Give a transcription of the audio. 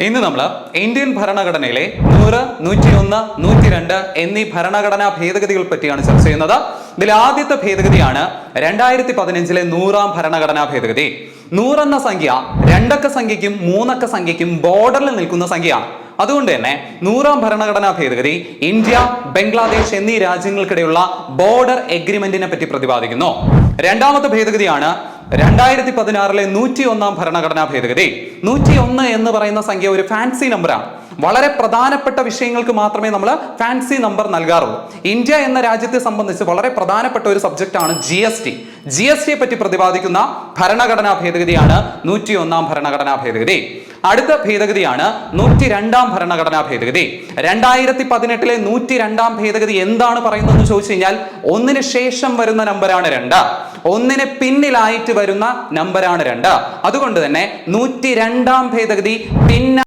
ഇന്ന് നമ്മൾ ഇന്ത്യൻ ഭരണഘടനയിലെ നൂറ് നൂറ്റി ഒന്ന് നൂറ്റി രണ്ട് എന്നീ ഭരണഘടനാ ഭേദഗതികൾ പറ്റിയാണ് ചർച്ച ചെയ്യുന്നത്. ഇതിൽ ആദ്യത്തെ ഭേദഗതിയാണ് രണ്ടായിരത്തി പതിനഞ്ചിലെ നൂറാം ഭരണഘടനാ ഭേദഗതി. നൂറെന്ന സംഖ്യ രണ്ടക്ക സംഖ്യയ്ക്കും മൂന്നക്ക സംഖ്യയ്ക്കും ബോർഡറിൽ നിൽക്കുന്ന സംഖ്യയാണ്. അതുകൊണ്ട് തന്നെ നൂറാം ഭരണഘടനാ ഭേദഗതി ഇന്ത്യ ബംഗ്ലാദേശ് എന്നീ രാജ്യങ്ങൾക്കിടയുള്ള ബോർഡർ എഗ്രിമെന്റിനെ പറ്റി പ്രതിപാദിക്കുന്നു. രണ്ടാമത്തെ ഭേദഗതിയാണ് രണ്ടായിരത്തി പതിനാറിലെ നൂറ്റി ഒന്നാം ഭരണഘടനാ ഭേദഗതി. നൂറ്റി ഒന്ന് എന്ന് പറയുന്ന സംഖ്യ ഒരു ഫാൻസി നമ്പറാണ് വളരെ പ്രധാനപ്പെട്ട വിഷയങ്ങൾക്ക് മാത്രമേ നമ്മൾ ഫാൻസി നമ്പർ നൽകാറുള്ളൂ. ഇന്ത്യ എന്ന രാജ്യത്തെ സംബന്ധിച്ച് വളരെ പ്രധാനപ്പെട്ട ഒരു സബ്ജക്റ്റ് ആണ് G S T G S ടിയെ പറ്റി പ്രതിപാദിക്കുന്ന ഭരണഘടനാ ഭേദഗതിയാണ് നൂറ്റി ഒന്നാം ഭരണഘടനാ ഭേദഗതി. അടുത്ത ഭേദഗതിയാണ് നൂറ്റി രണ്ടാം ഭരണഘടനാ ഭേദഗതി. രണ്ടായിരത്തി പതിനെട്ടിലെ നൂറ്റി രണ്ടാം ഭേദഗതി എന്താണ് പറയുന്നതെന്ന് ചോദിച്ചു കഴിഞ്ഞാൽ ഒന്നിന് ശേഷം വരുന്ന നമ്പറാണ് രണ്ട്. ഒന്നിന് പിന്നിലായിട്ട് വരുന്ന നമ്പറാണ് രണ്ട്. അതുകൊണ്ട് തന്നെ നൂറ്റി രണ്ടാം ഭേദഗതി പിന്ന